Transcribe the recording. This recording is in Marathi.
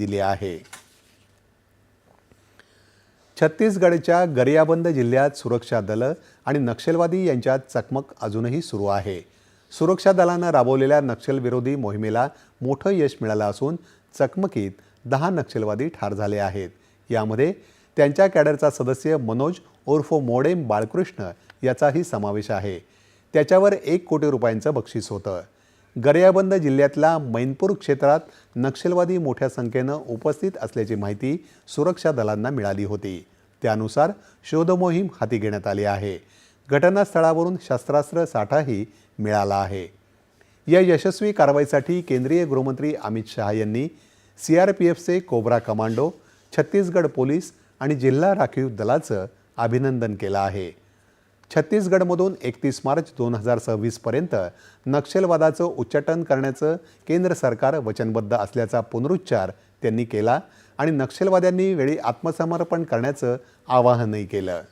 दिली आहे. छत्तीसगडच्या गरियाबंद जिल्ह्यात सुरक्षा दलं आणि नक्षलवादी यांच्यात चकमक अजूनही सुरू आहे. सुरक्षा दलानं राबवलेल्या नक्षलविरोधी मोहिमेला मोठं यश मिळालं असून चकमकीत दहा नक्षलवादी ठार झाले आहेत. यामध्ये त्यांच्या कॅडरचा सदस्य मनोज उर्फ मोडेम बाळकृष्ण याचाही समावेश आहे. त्याच्यावर एक कोटी रुपयांचं बक्षीस होतं. गरियाबंद जिल्ह्यातल्या मैनपूर क्षेत्रात नक्षलवादी मोठ्या संख्येनं उपस्थित असल्याची माहिती सुरक्षा दलांना मिळाली होती. त्यानुसार शोधमोहीम हाती घेण्यात आली आहे. घटनास्थळावरून शस्त्रास्त्र साठाही मिळाला आहे. या यशस्वी कारवाईसाठी केंद्रीय गृहमंत्री अमित शहा यांनी सी आर पी एफचे कोबरा कमांडो छत्तीसगड पोलीस आणि जिल्हा राखीव दलाचं अभिनंदन केलं आहे. छत्तीसगडमधून एकतीस मार्च दोन हजार सव्वीसपर्यंत नक्षलवादाचं उच्चाटन करण्याचं केंद्र सरकार वचनबद्ध असल्याचा पुनरुच्चार त्यांनी केला आणि नक्षलवाद्यांनी वेळी आत्मसमर्पण करण्याचं आवाहनही केलं.